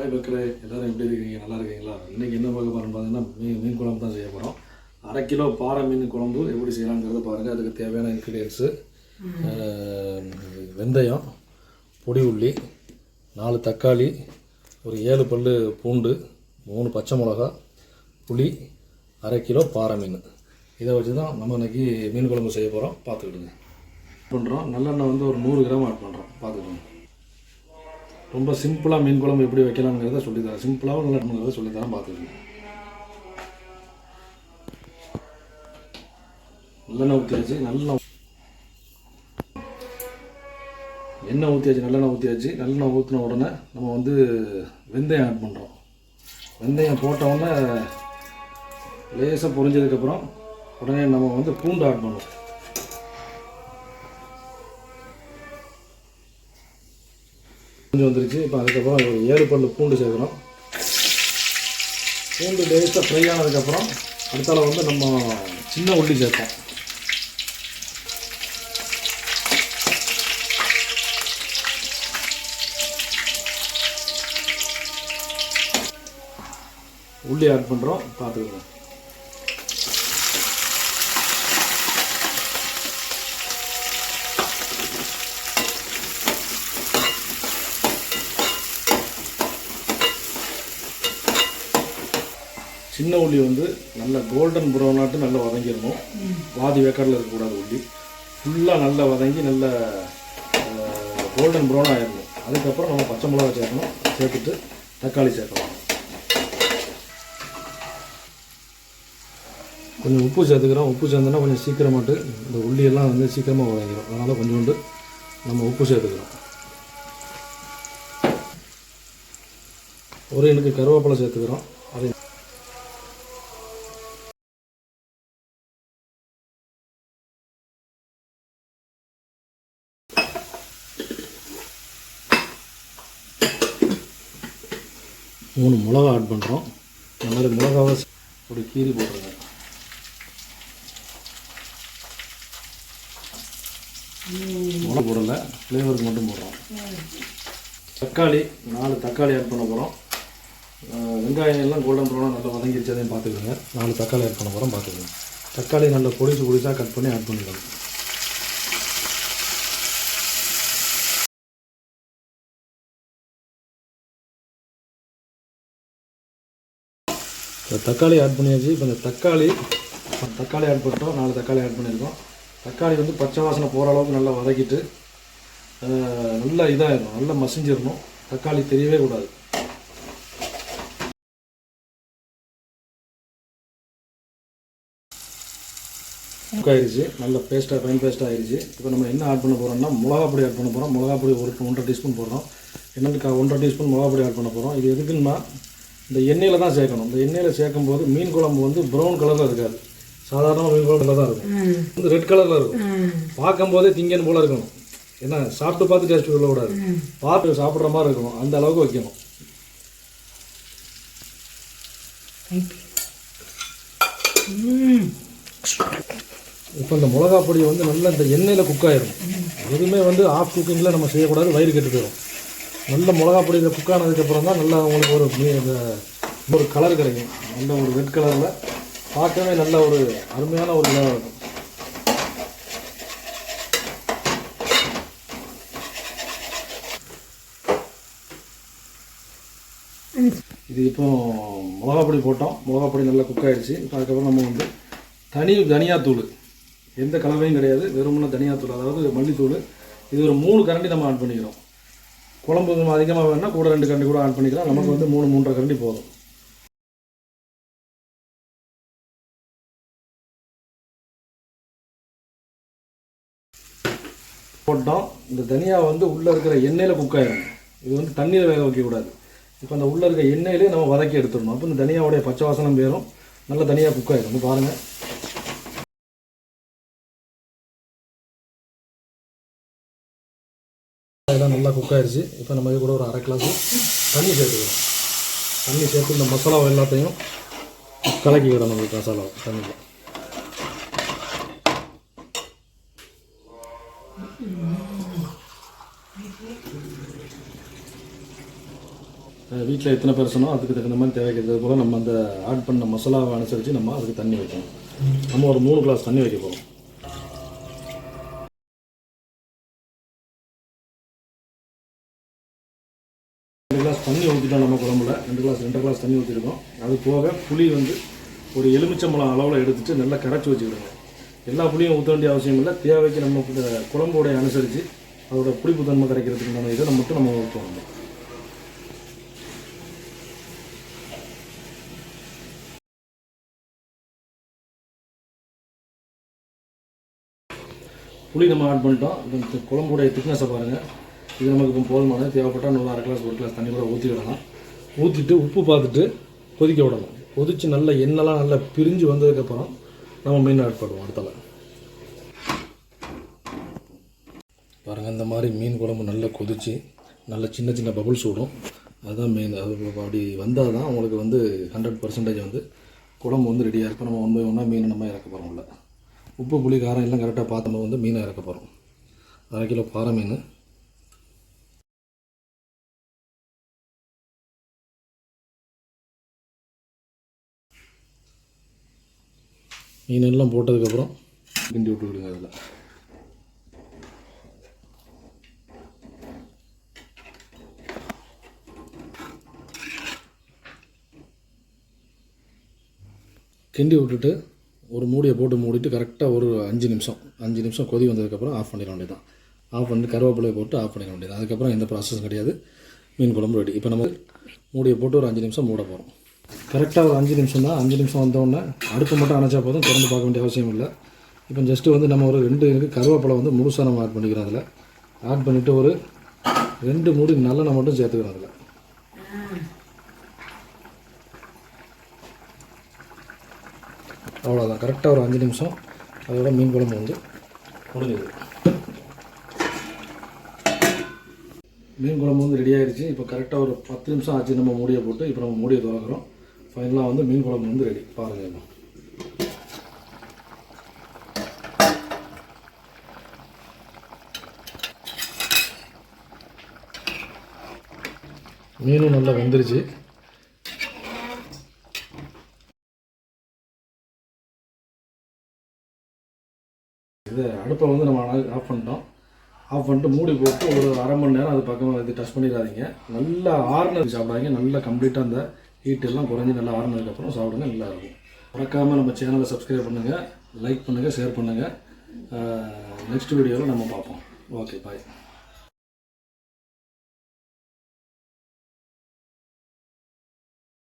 Hi மக்களே எல்லோரும் எப்படி இருக்கீங்க? நல்லா இருக்கீங்களா? இன்றைக்கி என்ன பார்க்க போகிறோம் பார்த்தீங்கன்னா மீன் மீன் குழம்பு தான் செய்ய போகிறோம் அரை கிலோ பாறை மீன் குழம்பு எப்படி செய்யலாங்கிறத பாருங்கள் அதுக்கு தேவையான இன்க்ரீடியன்ஸு வெந்தயம் பொடி உள்ளி நாலு தக்காளி ஒரு ஏழு பல் பூண்டு மூணு பச்சை மிளகா புளி அரை கிலோ பாறை மீன். இதை வச்சு தான் நம்ம இன்னைக்கு மீன் குழம்பு செய்ய போகிறோம் பார்த்துக்கிடுங்க. பண்ணுறோம் நல்லெண்ணெய் வந்து ஒரு நூறு கிராம் ஆட் பண்ணுறோம் பார்த்துக்கிடுங்க ரொம்ப சிம்பிளாக மீன் குழம்பு எப்படி வைக்கலாம்ங்கிறத சொல்லித்தரேன். சிம்பிளாகவும் நல்லா பண்ணுங்கிறத சொல்லித்தரேன் பார்த்துக்கோங்க. நல்லெண்ணெய் ஊற்றியாச்சு நல்லெண்ணெய் எண்ணெய் ஊற்றியாச்சு நல்லெண்ணெய் ஊற்றியாச்சு நல்லெண்ணெய் ஊற்றின உடனே நம்ம வந்து வெந்தயம் ஆட் பண்ணுறோம் வெந்தயம் போட்ட உடனே லேசாக பொரிஞ்சதுக்கப்புறம் உடனே நம்ம வந்து பூண்டு ஆட் பண்ணுறோம் கொஞ்சம் வந்துருச்சு. இப்போ அதுக்கப்புறம் ஒரு ஏழு பல்லு பூண்டு சேர்க்குறோம். பூண்டு லேசாக ஃப்ரை ஆனதுக்கப்புறம் அடுத்தால வந்து நம்ம சின்ன உள்ளி சேர்ப்போம். உள்ளி ஆட் பண்ணுறோம் பார்த்துக்கோங்க. சின்ன உள்ளி வந்து நல்ல கோல்டன் ப்ரௌனாட்டு நல்லா வதங்கிடணும். பாதி வேக்காடில் இருக்கக்கூடாது உள்ளி ஃபுல்லாக நல்லா வதங்கி நல்ல கோல்டன் ப்ரௌன் ஆயிடணும். அதுக்கப்புறம் நம்ம பச்சை மிளகா சேர்க்கணும். சேர்த்துட்டு தக்காளி சேர்க்கணும் கொஞ்சம் உப்பு சேர்த்துக்கிறோம். உப்பு சேர்ந்தோன்னா கொஞ்சம் சீக்கிரமாட்டு இந்த உள்ளியெல்லாம் வந்து சீக்கிரமாக வதங்கிடும். அதனால் கொஞ்சோண்டு நம்ம உப்பு சேர்த்துக்கிறோம். ஒரு எனக்கு கருவேப்பிலை சேர்த்துக்கிறோம். மூணு மிளகா ஆட் பண்ணுறோம் இந்த மாதிரி மிளகாவை ஒரு கீரி போட்டுருங்க. மிளகா போடலை ஃப்ளேவருக்கு மட்டும் போடுறோம். தக்காளி நாலு தக்காளி ஆட் பண்ண போகிறோம் வெங்காயம் எல்லாம் கோல்டன் ப்ரௌனாக நல்லா வதங்கிருச்சதையும் பார்த்துக்கோங்க. நாலு தக்காளி ஆட் பண்ண போகிறோம் பார்த்துக்கோங்க. தக்காளி நல்லா பொடிசு பொடிசாக கட் பண்ணி ஆட் பண்ணிக்கணும் தக்காளி ஆட் பண்ணியாச்சு. இப்போ இந்த தக்காளி தக்காளி ஆட் பண்ணிட்டோம். நாலு தக்காளி ஆட் பண்ணியிருக்கோம். தக்காளி வந்து பச்சை வாசனை போகிற அளவுக்கு நல்லா வதக்கிட்டு நல்லா இதாகிடணும் நல்லா மசிஞ்சிடணும். தக்காளி தெரியவே கூடாது. ஆயிடுச்சு நல்ல பேஸ்ட்டாக ஃபைன் பேஸ்ட்டாக ஆயிடுச்சு இப்போ நம்ம என்ன ஆட் பண்ண போகிறோம்னா மிளகா பொடி ஆட் பண்ண போகிறோம் மிளகா பொடி ஒரு ஒன்றரை டீஸ்பூன் போடுறோம். என்னதுக்கு ஒன்றரை டீஸ்பூன் மிளகாப்பொடி ஆட் பண்ண போகிறோம் இது எதுக்குன்னா இந்த எண்ணெயில் தான் சேர்க்கணும். இந்த எண்ணெயில் சேர்க்கும் போது மீன் குழம்பு வந்து ப்ரௌன் கலரில் இருக்காது. சாதாரண மீன் குழம்புல தான் இருக்கும். வந்து ரெட் கலரில் இருக்கும். பார்க்கும்போதே திங்கன் போல இருக்கணும். ஏன்னா சாப்பிட்டு பார்த்து டேஸ்ட் சொல்லக்கூடாது பார்த்து சாப்பிட்ற மாதிரி இருக்கணும். அந்த அளவுக்கு வைக்கணும். இப்போ இந்த மிளகா பொடி வந்து நல்லா இந்த எண்ணெயில் குக் ஆயிடும் எதுவுமே வந்து ஆஃப் குக்கிங்கில் நம்ம செய்யக்கூடாது. வயிறு கெட்டு போயிடும் நல்ல மிளகா பொடியில் குக் ஆனதுக்கப்புறம் தான் நல்லா உங்களுக்கு ஒரு ஒரு கலர் கிடைக்கும். நல்ல ஒரு ரெட் கலரில் பார்க்கவே நல்ல ஒரு அருமையான ஒரு கலர் இருக்கும். இது இப்போ மிளகா பொடி போட்டோம். மிளகா பொடி நல்லா குக் ஆகிடுச்சு இப்போ அதுக்கப்புறம் நம்ம வந்து தனி தனியாத்தூள். எந்த கலவையும் கிடையாது. வெறும்னா தனியாத்தூள் அதாவது மல்லித்தூள். இது ஒரு மூணு கரண்டி நம்ம ஆட் பண்ணிக்கிறோம். குழம்பு அதிகமாக வேணுன்னா கூட ரெண்டு கரண்டி கூட ஆட் பண்ணிக்கலாம். நமக்கு வந்து மூணு மூன்றரை கரண்டி போதும். போட்டோம். இந்த தனியா வந்து உள்ளே இருக்கிற எண்ணெயில் குக் ஆயிடும் இது வந்து தண்ணியில் வேக வைக்கக்கூடாது. இப்போ அந்த உள்ளே இருக்க எண்ணெயிலே நம்ம வதக்கி எடுத்துடணும். அப்போ இந்த தனியாவுடைய பச்சை வாசனம் பேரும் நல்ல தனியாக குக் ஆயிடும். பாருங்கள் நல்லா குக் ஆயிடுச்சு இப்போ நம்ம இது கூட ஒரு அரை கிளாஸ் தண்ணி சேர்த்துக்கிறோம் தண்ணி சேர்த்து இந்த மசாலாவை எல்லாத்தையும் கலக்கிக்கிடணும் நம்மளுக்கு மசாலாவை தண்ணியில். வீட்டில் எத்தனை பெர்சனோ அதுக்கு தகுந்த மாதிரி தேவைக்கிறது போல் நம்ம அந்த ஆட் பண்ண மசாலாவை அனுசரித்து நம்ம அதுக்கு தண்ணி வைக்கணும். நம்ம ஒரு மூணு கிளாஸ் தண்ணி வைக்க போகிறோம் ரெண்டு கிளாஸ் தண்ணி ஊற்றிட்டோம் நம்ம குழம்புல. ரெண்டு கிளாஸ் ரெண்டு கிளாஸ் தண்ணி ஊற்றிருக்கோம் அது போக புளி வந்து ஒரு எலுமிச்சம்பழம் அளவில் எடுத்துட்டு நல்லா கரைச்சி வச்சுக்கிடுங்க. எல்லா புளியும் ஊற்ற வேண்டிய அவசியம் இல்லை. தேவைக்கு நம்ம குழம்போடைய அனுசரித்து அதோட புளிப்பு தன்மை கிடைக்கிறதுக்கு நம்ம இதை மட்டும் நம்ம ஊற்றுவோம் புளி நம்ம ஆட் பண்ணிட்டோம். குழம்புடைய திக்னஸை பாருங்கள் இது நமக்கு இப்போ போதுமானது தேவைப்பட்டால் நல்லா அரை கிளாஸ் ஒரு கிளாஸ் தண்ணி கூட ஊற்றி விடலாம் ஊற்றிட்டு உப்பு பார்த்துட்டு கொதிக்க விடலாம் கொதித்து நல்லா எண்ணெய்லாம் நல்லா பிரிஞ்சு வந்ததுக்கப்புறம் நம்ம மீன் ஆட் பண்ணுவோம் அடுத்தல. பாருங்கள் இந்த மாதிரி மீன் குழம்பு நல்லா கொதித்து நல்ல சின்ன சின்ன பபுள்ஸ் விடும். அதுதான் மெயின் அது அப்படி வந்தால் தான் உங்களுக்கு வந்து ஹண்ட்ரட் பர்சன்டேஜ் வந்து குழம்பு வந்து ரெடியாக இருக்கும். நம்ம ஒன் பை ஒன்றா மீன் நம்ம இறக்க போகிறோம்ல உப்பு புளி காரம் எல்லாம் கரெக்டாக பார்த்து நம்ம வந்து மீனை இறக்க போகிறோம் அரை கிலோ பாறை மீன். மீனெல்லாம் போட்டதுக்கப்புறம் கிண்டி விட்டு விடுங்க அதில். கிண்டி விட்டுட்டு ஒரு மூடியை போட்டு மூடிட்டு கரெக்டாக ஒரு அஞ்சு நிமிஷம். அஞ்சு நிமிஷம் கொதி வந்ததுக்கப்புறம் ஆஃப் பண்ணிட வேண்டியதான் ஆஃப் பண்ணிட்டு கருவேப்பிலையை போட்டு ஆஃப் பண்ணிட வேண்டியது அதுக்கப்புறம் எந்த ப்ராசஸும் கிடையாது. மீன் குழம்பு ரெடி இப்போ நம்ம மூடியை போட்டு ஒரு அஞ்சு நிமிஷம் மூட போகிறோம் கரெக்டாக ஒரு அஞ்சு நிமிஷம் தான். அஞ்சு நிமிஷம் வந்தோடனே அடுப்பு மட்டும் அணைச்சா போதும். திறந்து பார்க்க வேண்டிய அவசியம் இல்லை. இப்போ ஜஸ்ட்டு வந்து நம்ம ஒரு ரெண்டு இருக்குது கருவேப்பிலை வந்து முழுசாக நம்ம ஆட் பண்ணிக்கிறோம் அதில். ஆட் பண்ணிவிட்டு ஒரு ரெண்டு மூடி நல்லெண்ணெய் மட்டும் சேர்த்துக்கிறோம் அதில். அவ்வளோதான் கரெக்டாக ஒரு அஞ்சு நிமிஷம். அதோட மீன் குழம்பு வந்து முடிஞ்சது. மீன் குழம்பு வந்து ரெடி ஆயிடுச்சு இப்போ கரெக்டாக ஒரு பத்து நிமிஷம் ஆச்சு. நம்ம மூடியை போட்டு. இப்போ நம்ம மூடியை திறக்கிறோம். ஃபைனலாக வந்து மீன் குழம்பு வந்து ரெடி பாருங்கள் மீனும் நல்லா வெந்துருச்சு. இது அடுப்பை வந்து நம்ம ஆஃப் பண்ணிட்டோம். ஆஃப் பண்ணிட்டு மூடி போட்டு ஒரு அரை மணி நேரம் அது பக்கமாக இது டச் பண்ணிடாதீங்க. நல்லா ஆறுனது சாப்பிடாதீங்க. நல்லா கம்ப்ளீட்டாக அந்த ஹீட் எல்லாம் குறைஞ்சி நல்லா ஆரம்பிச்சதுக்கப்புறம் சாப்பிடுங்க நல்லா இருக்கும். மறக்காமல் நம்ம சேனலை சப்ஸ்கிரைப் பண்ணுங்கள் லைக் பண்ணுங்கள் ஷேர் பண்ணுங்கள் நெக்ஸ்ட் வீடியோவில் நம்ம பார்ப்போம். Okay bye